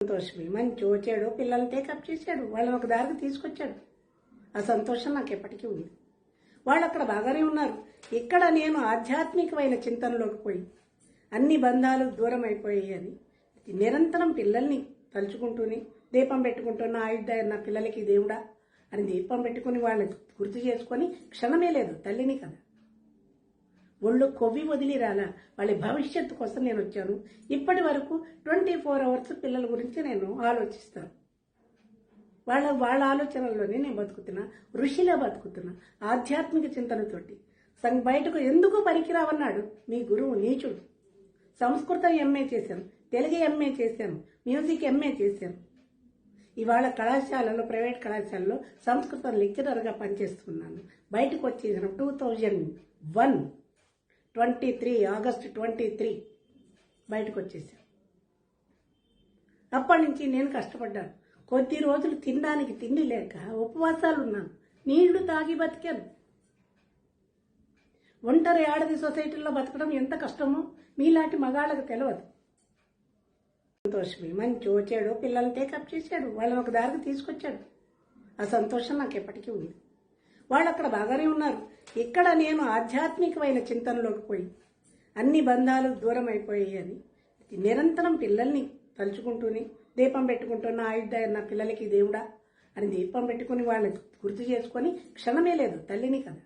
సంతోషమే. మంచి వచ్చాడు పిల్లల్ని టేకప్ చేశాడు వాళ్ళని ఒక దారికి తీసుకొచ్చాడు. ఆ సంతోషం నాకు ఎప్పటికీ ఉంది. వాళ్ళు అక్కడ బాగానే ఉన్నారు. ఇక్కడ నేను ఆధ్యాత్మికమైన చింతనలోకి పోయి అన్ని బంధాలు దూరం అయిపోయాయి అని నిరంతరం పిల్లల్ని తలుచుకుంటూనే దీపం పెట్టుకుంటున్న ఆయుధ నా పిల్లలకి దేవుడా అని దీపం పెట్టుకుని వాళ్ళని గుర్తు చేసుకొని క్షణమే లేదు తల్లిని కదా. ఒళ్ళు కొవ్వి వదిలి రానా? వాళ్ళ భవిష్యత్తు కోసం నేను వచ్చాను. ఇప్పటి వరకు ట్వంటీ ఫోర్ అవర్స్ పిల్లల గురించి నేను ఆలోచిస్తాను. వాళ్ళ వాళ్ళ ఆలోచనల్లోనే నేను బతుకుతున్నా. ఋషిలా బతుకుతున్నా. ఆధ్యాత్మిక చింతనతోటి. సం బయటకు ఎందుకు పనికిరావన్నాడు మీ గురువు నీచుడు. సంస్కృతం ఎంఏ చేశాను. తెలుగు ఎంఏ చేశాను. మ్యూజిక్ ఎంఏ చేశాను. ఇవాళ కళాశాలలో ప్రైవేట్ కళాశాలలో సంస్కృతం లెక్చరర్గా పనిచేస్తున్నాను. బయటకు వచ్చేసిన two thousand one twenty three August twenty three బయటకు వచ్చేసాను అప్పటి నుంచి నేను కష్టపడ్డాను. కొద్ది రోజులు తినడానికి తిండి లేక ఉపవాసాలు ఉన్నాను నీళ్ళు తాగి బతికాను. ఒంటరి ఆడది సొసైటీలో బతకడం ఎంత కష్టమో మీలాంటి మగాళ్ళకు తెలియదు సంతోషమే. మంచి వచ్చాడు పిల్లల్ని టేకప్ చేశాడు. వాళ్ళని ఒక దారికి తీసుకొచ్చాడు. ఆ సంతోషం నాకు ఎప్పటికీ ఉంది వాళ్ళు అక్కడ బాగానే ఉన్నారు. ఇక్కడ నేను ఆధ్యాత్మికమైన చింతనలోకి పోయి అన్ని బంధాలు దూరం అయిపోయాయి అని నిరంతరం పిల్లల్ని తలుచుకుంటూనే దీపం పెట్టుకుంటున్న ఆయుధ నా పిల్లలకి దేవుడా అని దీపం పెట్టుకుని వాళ్ళని గుర్తు చేసుకొని క్షణమే లేదు తల్లిని కదా.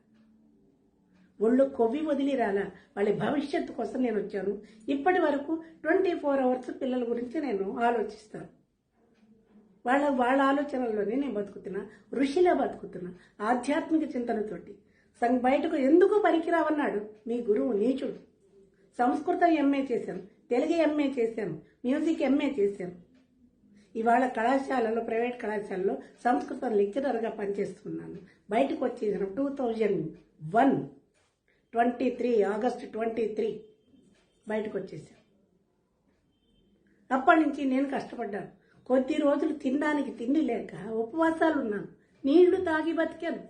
ఒళ్ళు కొవ్వి వదిలి రాలా. వాళ్ళ భవిష్యత్తు కోసం నేను వచ్చాను. ఇప్పటి వరకు ట్వంటీ ఫోర్ అవర్స్ పిల్లల గురించి నేను ఆలోచిస్తాను. వాళ్ళ వాళ్ళ ఆలోచనల్లోనే నేను బతుకుతున్నా ఋషిలా బతుకుతున్నా ఆధ్యాత్మిక చింతనతోటి. సం బయటకు ఎందుకు పనికిరావన్నాడు? మీ గురువు నీచుడు. సంస్కృతం ఎంఏ చేశాను తెలుగు ఎంఏ చేశాను మ్యూజిక్ ఎంఏ చేశాను ఇవాళ కళాశాలలో ప్రైవేట్ కళాశాలలో సంస్కృతం లెక్చరర్గా పనిచేస్తున్నాను. బయటకు వచ్చేసిన two thousand one twenty three August twenty three బయటకు వచ్చేసాను అప్పటి నుంచి నేను కష్టపడ్డాను. కొద్ది రోజులు తినడానికి తిండి లేక ఉపవాసాలు ఉన్నాను నీళ్ళు తాగి బతికాను.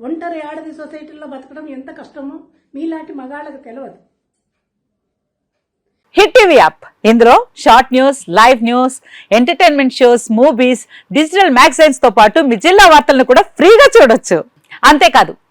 ఒంటరి ఆడది సొసైటీలో బతకడం ఎంత కష్టమో మీలాంటి మగాళ్ళకు తెలియదు హిట్ టీవీ యాప్. ఇందులో short news live news entertainment shows movies digital మ్యాగజైన్స్తో పాటు మీ జిల్లా వార్తలను కూడా ఫ్రీగా చూడొచ్చు. అంతేకాదు